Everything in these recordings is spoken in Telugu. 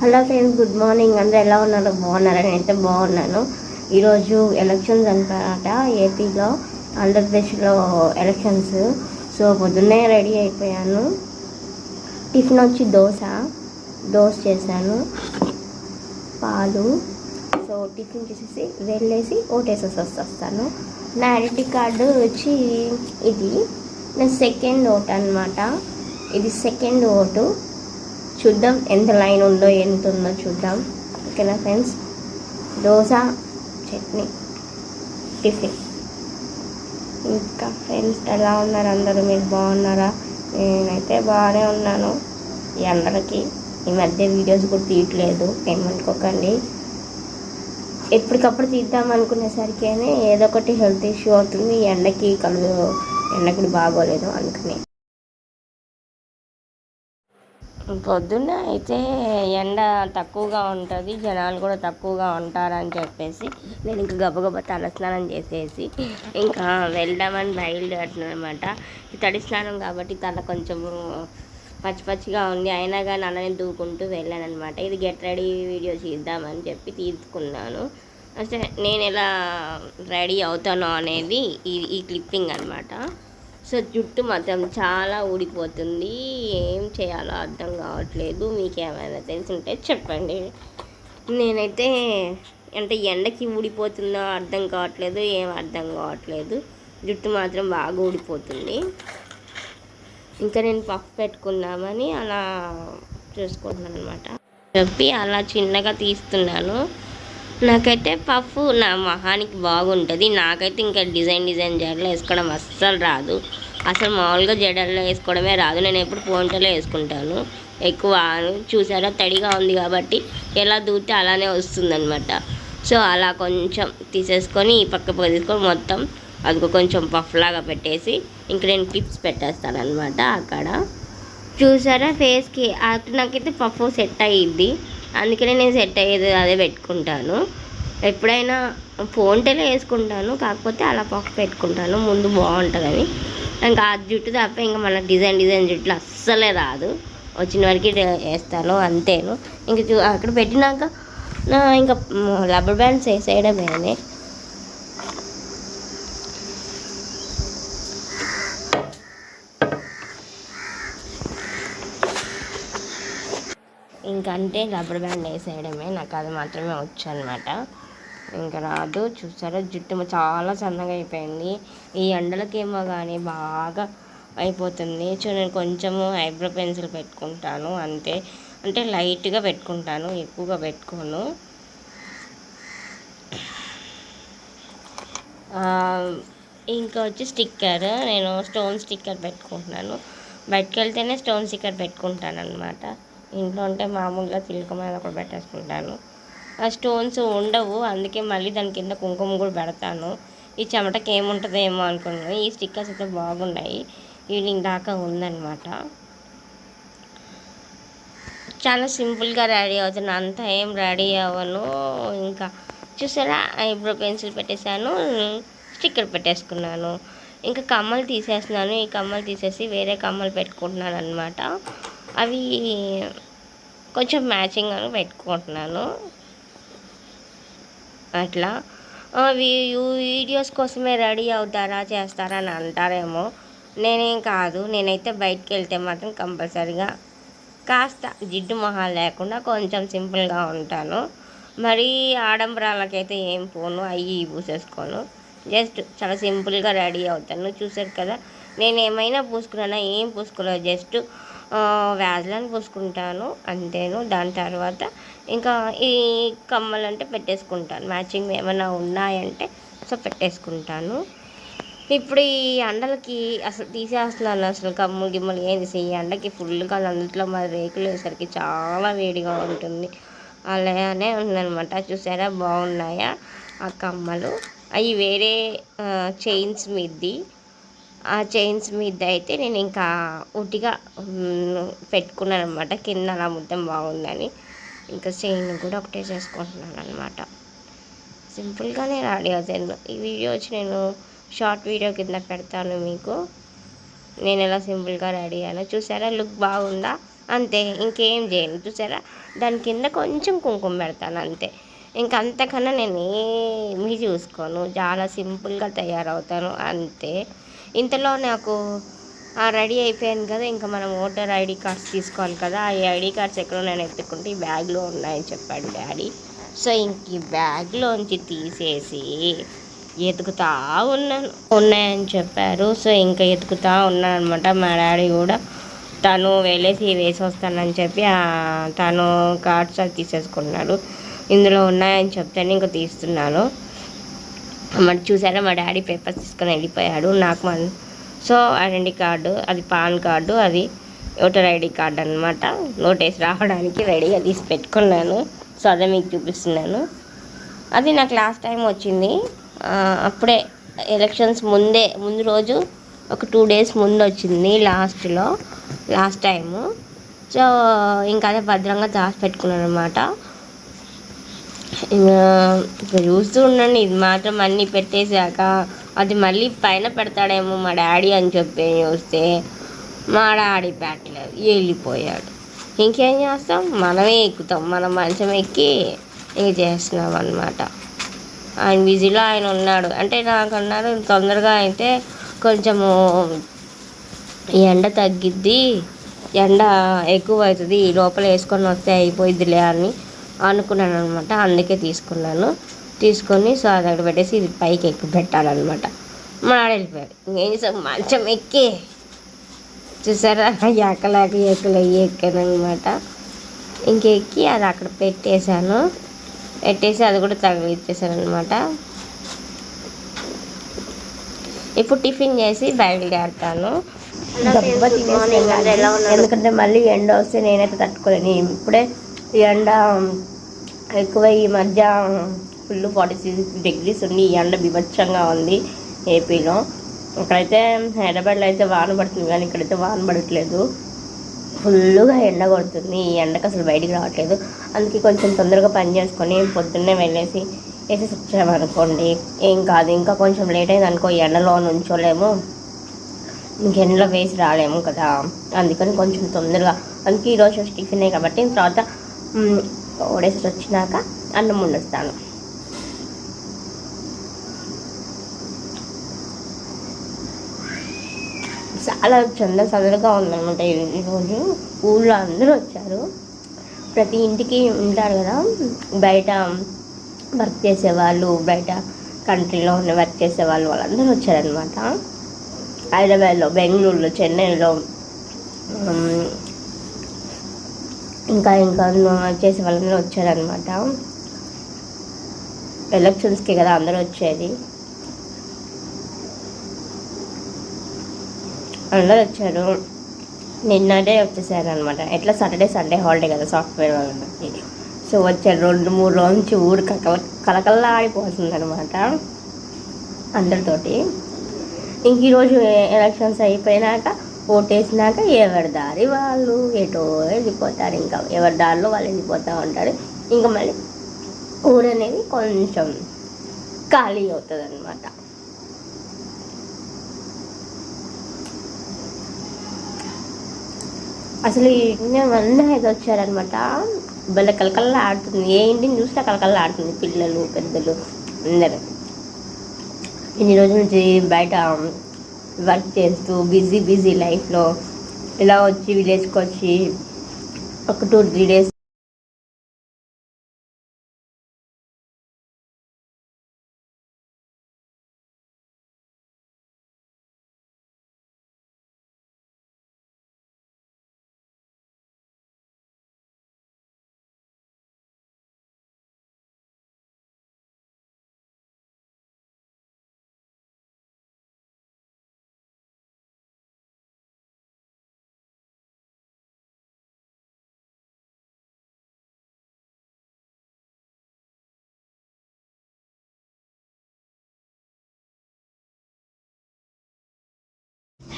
Hello friends good morning. అందరూ ఎలా ఉన్నారు? బాగున్నారా? నేనైతే బాగున్నాను. ఈరోజు ఎలక్షన్స్ అనమాట ఏపీలో ఆంధ్రప్రదేశ్లో ఎలక్షన్స్. సో పొద్దున్నే రెడీ అయిపోయాను. టిఫిన్ వచ్చి దోశ. దోశ చేశాను. పాలు. సో టిఫిన్ చేసేసి వెళ్ళేసి ఓటేసేసి వస్తాను. నా ఐడెంటిటీ కార్డు వచ్చి ఇది. నా సెకండ్ ఓట్ అనమాట ఇది సెకండ్ ఓటు. చూద్దాం ఎంత లైన్ ఉందో ఎంత ఉందో చూద్దాం. ఓకేనా ఫ్రెండ్స్? దోశ చట్నీ టిఫిన్. ఇంకా ఫ్రెండ్స్ ఎలా ఉన్నారు అందరూ? మీరు బాగున్నారా? నేనైతే బాగానే ఉన్నాను. ఈ అందరికి ఈ మధ్య వీడియోస్ కూడా తీయట్లేదు. ఏమనుకోకండి ఎప్పటికప్పుడు తీద్దాం అనుకునేసరికి ఏదో ఒకటి హెల్త్ ఇష్యూ అవుతుంది. ఎండకి కలు ఎండకి బాగోలేదు అందుకని. పొద్దున్న అయితే ఎండ తక్కువగా ఉంటుంది జనాలు కూడా తక్కువగా ఉంటారని చెప్పేసి నేను ఇంకా గబగబా తలస్నానం చేసేసి ఇంకా వెళ్దామని బయలుదేరుతున్నానమాట. అనమాట తడి స్నానం కాబట్టి తల కొంచెము పచ్చి పచ్చిగా ఉంది అయినా కానీ అన్నని దూకుంటూ వెళ్ళాను అనమాట ఇది గెట్ రెడీ వీడియో చేద్దామని చెప్పి తీసుకున్నాను. అసలు నేను ఎలా రెడీ అవుతానో అనేది ఈ ఈ క్లిప్పింగ్ అనమాట. సో జుట్టు మాత్రం చాలా ఊడిపోతుంది. ఏం చేయాలో అర్థం కావట్లేదు. మీకు ఏమైనా తెలిసి చెప్పండి. నేనైతే అంటే ఎండకి ఊడిపోతుందో అర్థం కావట్లేదు ఏం అర్థం కావట్లేదు. జుట్టు మాత్రం బాగా ఊడిపోతుంది. ఇంకా నేను పఫ్ పెట్టుకుందామని అలా చూసుకుంటున్నాను అనమాట చెప్పి అలా చిన్నగా తీస్తున్నాను. నాకైతే పఫ్ నా మొహానికి బాగుంటుంది. నాకైతే ఇంకా డిజైన్ డిజైన్ జడలు వేసుకోవడం అస్సలు రాదు. అసలు మామూలుగా జడల్లో వేసుకోవడమే రాదు. నేను ఎప్పుడు పోంటలో వేసుకుంటాను. ఎక్కువ చూసారా? తడిగా ఉంది కాబట్టి ఎలా దూతే అలానే వస్తుందన్నమాట. సో అలా కొంచెం తీసేసుకొని ఈ పక్క పక్క తీసుకొని మొత్తం అది కొంచెం పఫ్ లాగా పెట్టేసి ఇంక నేను క్లిప్స్ పెట్టేస్తాను అనమాట అక్కడ. చూసారా? ఫేస్కి నాకైతే పఫ్ సెట్ అయ్యిద్ది అందుకనే నేను సెట్ అయ్యేది అదే పెట్టుకుంటాను. ఎప్పుడైనా ఫోన్టేలో వేసుకుంటాను కాకపోతే అలా పక్క పెట్టుకుంటాను. ముందు బాగుంటుందని. ఇంకా ఆ జుట్టు తప్ప ఇంకా మన డిజైన్ డిజైన్ జుట్లు అస్సలే రాదు. వచ్చిన వరకు వేస్తాను అంతేను. ఇంకా చూ అక్కడ పెట్టినాక ఇంకా రబ్బర్ బ్యాండ్స్ వేసేయడమేనే. ఇంకంటే రబ్బర్ బ్యాండ్ వేసేయడమే నాకు అది మాత్రమే వచ్చు అనమాట ఇంకా రాదు చూసారా? జుట్టు చాలా సన్నగా అయిపోయింది. ఈ ఎండలకేమో కానీ బాగా అయిపోతుంది. సో నేను కొంచెము ఐబ్రో పెన్సిల్ పెట్టుకుంటాను అంతే. అంటే లైట్గా పెట్టుకుంటాను ఎక్కువగా పెట్టుకోను. ఇంకా వచ్చి స్టిక్కర్. నేను స్టోన్ స్టిక్కర్ పెట్టుకుంటున్నాను. బయటకు వెళ్తేనే స్టోన్ స్టిక్కర్ పెట్టుకుంటాను అనమాట ఇంట్లో ఉంటే మామూలుగా తిలక మీద కూడా పెట్టేసుకుంటాను. ఆ స్టోన్స్ ఉండవు అందుకే మళ్ళీ దాని కింద కుంకుమ కూడా పెడతాను. ఈ చెమటకి ఏముంటుందో ఏమో అనుకున్నాను. ఈ స్టిక్కర్స్ అయితే బాగున్నాయి. ఈవినింగ్ దాకా ఉందన్నమాట. చాలా సింపుల్గా రెడీ అవుతున్నాను అంతా ఏం రెడీ అవ్వను. ఇంకా చూసారా? ఐబ్రో పెన్సిల్ పెట్టేశాను. స్టిక్కర్ పెట్టేసుకున్నాను. ఇంకా కమ్మలు తీసేస్తున్నాను. ఈ కమ్మలు తీసేసి వేరే కమ్మలు పెట్టుకుంటున్నాను అనమాట అవి కొంచెం మ్యాచింగ్ అని పెట్టుకుంటున్నాను. అట్లా. వీడియోస్ కోసమే రెడీ అవుతారా చేస్తారా అని అంటారేమో. నేనేం కాదు నేనైతే బయటికి వెళ్తే మాత్రం కంపల్సరిగా కాస్త జిడ్డు మొహాలు లేకుండా కొంచెం సింపుల్గా ఉంటాను. మరీ ఆడంబరాలకైతే ఏం పోను అవి పూసేసుకోను. జస్ట్ చాలా సింపుల్గా రెడీ అవుతాను. చూసారు కదా నేను ఏమైనా పూసుకున్నానా ఏం పూసుకోలేదు. జస్ట్ వ్యాజ్లను పూసుకుంటాను అంతేను. దాని తర్వాత ఇంకా ఈ కమ్మలు అంటే పెట్టేసుకుంటాను. మ్యాచింగ్ ఏమైనా ఉన్నాయంటే సో పెట్టేసుకుంటాను. ఇప్పుడు ఈ ఎండలకి అసలు తీసేస్తున్నాను అసలు కమ్ములు గిమ్మలు ఏం తీసి ఈ ఎండకి ఫుల్గా అందులో మరి రేకులు వేసరికి చాలా వేడిగా ఉంటుంది. అలానే ఉందనమాట చూసారా? బాగున్నాయా ఆ కమ్మలు? అవి వేరే చైన్స్ మీది ఆ చైన్స్ మీద అయితే నేను ఇంకా ఉట్టిగా పెట్టుకున్నాను అనమాట కింద అలా మొత్తం బాగుందని. ఇంకా చైన్ కూడా ఒకటే చేసుకుంటున్నాను అనమాట సింపుల్గానే రెడీ అవుతాను ఈ వీడియో వచ్చి నేను షార్ట్ వీడియో కింద పెడతాను మీకు. నేను ఎలా సింపుల్గా రెడీ అయ్యాను చూసారా? లుక్ బాగుందా? అంతే. ఇంకేం చేయను. చూసారా? దాని కింద కొంచెం కుంకుమ పెడతాను అంతే. ఇంకా అంతకన్నా నేను ఏమీ చూసుకోను. చాలా సింపుల్గా తయారవుతాను అంతే. ఇంతలో నాకు రెడీ అయిపోయాను కదా ఇంకా మనం ఓటర్ ఐడి కార్డ్స్ తీసుకోవాలి కదా ఆ ఐడి కార్డ్స్ ఎక్కడో నేను ఎత్తుకుంటే ఈ బ్యాగ్లో ఉన్నాయని చెప్పాడు డాడీ. సో ఇంక ఈ బ్యాగ్లోంచి తీసేసి ఎతుకుతా ఉన్నాను. ఉన్నాయని చెప్పారు. సో ఇంకా ఎతుకుతా ఉన్నాను అనమాట మా డాడీ కూడా తను వెళ్ళేసి వేసి వస్తానని చెప్పి తను కార్డ్స్ అది తీసేసుకున్నాడు. ఇందులో ఉన్నాయని చెప్తేనే ఇంకా తీస్తున్నాను. మరి చూసారా మా డాడీ పేపర్స్ తీసుకొని వెళ్ళిపోయాడు నాకు మన సో ఐడెంటిటీ కార్డు అది పాన్ కార్డు అది ఓటర్ ఐడి కార్డు అనమాట నోటేసి రావడానికి రెడీగా తీసి పెట్టుకున్నాను. సో అదే మీకు చూపిస్తున్నాను. అది నాకు లాస్ట్ టైం వచ్చింది. అప్పుడే ఎలక్షన్స్ ముందే ముందు రోజు ఒక టూ డేస్ ముందు వచ్చింది లాస్ట్లో లాస్ట్ టైము సో ఇంకా అదే భద్రంగా దాచి పెట్టుకున్నాను అనమాట ఇంకా చూస్తూ ఉండండి ఇది మాత్రం అన్నీ పెట్టేశాక అది మళ్ళీ పైన పెడతాడేమో మా డాడీ అని చెప్పి చూస్తే మా డాడీ పెట్టలేదు వెళ్ళిపోయాడు. ఇంకేం చేస్తాం? మనమే ఎక్కుతాం. మనం మంచం ఎక్కి ఇక చేస్తున్నాం అనమాట ఆయన బిజీలో ఆయన ఉన్నాడు. అంటే నాకు అన్నారు తొందరగా అయితే కొంచెము ఎండ తగ్గిద్ది ఎండ ఎక్కువ అవుతుంది ఈ లోపల వేసుకొని వస్తే అయిపోయిద్దిలే అని అనుకున్నాను అనమాట అందుకే తీసుకున్నాను. తీసుకొని సో అది అక్కడ పెట్టేసి ఇది పైకి ఎక్కి పెట్టాలన్నమాట. మా ఆడ వెళ్ళిపోయాడు. ఇంకేం చేసాం మంచం ఎక్కి. చూసారా? ఎక్కలేక ఎక్కలే ఎక్కాను అనమాట ఇంకెక్కి అది అక్కడ పెట్టేశాను. పెట్టేసి అది కూడా తగిలిచ్చేసాను అనమాట ఇప్పుడు టిఫిన్ చేసి బయలుదేరుతాను. ఎందుకంటే మళ్ళీ ఎండ వస్తే నేనైతే తట్టుకోలేను. ఇప్పుడే ఎండ ఎక్కువ ఈ మధ్య ఫుల్ ఫార్టీ సిక్స్ డిగ్రీస్ ఉంది. ఈ ఎండ బిభత్సంగా ఉంది ఏపీలో. ఇక్కడైతే హైదరాబాద్లో అయితే వాన పడుతుంది కానీ ఇక్కడైతే వాన పడట్లేదు. ఫుల్గా ఎండ కొడుతుంది. ఈ ఎండకు అసలు బయటికి రావట్లేదు. అందుకే కొంచెం తొందరగా పని చేసుకొని పొద్దున్నే వెళ్ళేసి వేసేసి వచ్చామనుకోండి ఏం కాదు ఇంకా కొంచెం లేట్ అయింది అనుకో ఎండలో నుంచోలేము. ఇంకెండలో వేసి రాలేము కదా. అందుకని కొంచెం తొందరగా. అందుకే ఈరోజు టిఫిన్ కాబట్టి తర్వాత ఓడేసి వచ్చినాక అన్నం వండుస్తాను చాలా చంద సదరుగా ఉందన్నమాట ఈరోజు ఊళ్ళో అందరూ వచ్చారు. ప్రతి ఇంటికి ఉంటారు కదా. బయట వర్క్ చేసేవాళ్ళు బయట కంట్రీలో ఉన్న వర్క్ చేసేవాళ్ళు వాళ్ళందరూ వచ్చారనమాట హైదరాబాద్లో బెంగళూరులో చెన్నైలో ఇంకా ఇంకా చేసే వాళ్ళందరూ వచ్చారనమాట ఎలక్షన్స్కి కదా అందరూ వచ్చేది. అందరూ వచ్చారు. నిన్నటే వచ్చేసారు అనమాట ఎట్లా సాటర్డే సండే హాలిడే కదా సాఫ్ట్వేర్ వాళ్ళకి. సో వచ్చారు రెండు మూడు రోజు నుంచి ఊరు కల కలకల్లా ఆడిపోతుంది అనమాట అందరితోటి. ఇంక ఈరోజు ఎలక్షన్స్ అయిపోయినాక ఓటేసినాక ఎవరి దారి వాళ్ళు? ఎటో వెళ్ళిపోతారు. ఇంకా ఎవరి దారిలో వాళ్ళు వెళ్ళిపోతూ ఉంటారు. ఇంకా మళ్ళీ ఊరు అనేది కొంచెం ఖాళీ అవుతుంది అనమాట అసలు అందరూ ఇది వచ్చారనమాట బల్ల కలకల్లా ఆడుతుంది. ఏ ఇంటిని చూస్తే కలకల్లా ఆడుతుంది. పిల్లలు పెద్దలు అందరూ. ఇన్ని రోజుల నుంచి బయట వర్క్ చేస్తూ బిజీ బిజీ లైఫ్లో ఇలా వచ్చి విలేజ్కి వచ్చి ఒక two three days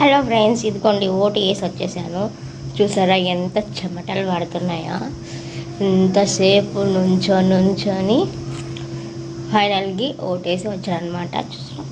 hello friends ఇదిగోండి ఓటు వేసి వచ్చేసాను. చూసారా ఎంత చెమటలు పడుతున్నాయా? ఎంతసేపు నుంచో నుంచొని ఫైనల్కి ఓటేసి వచ్చారనమాట అనమాట చూసారా?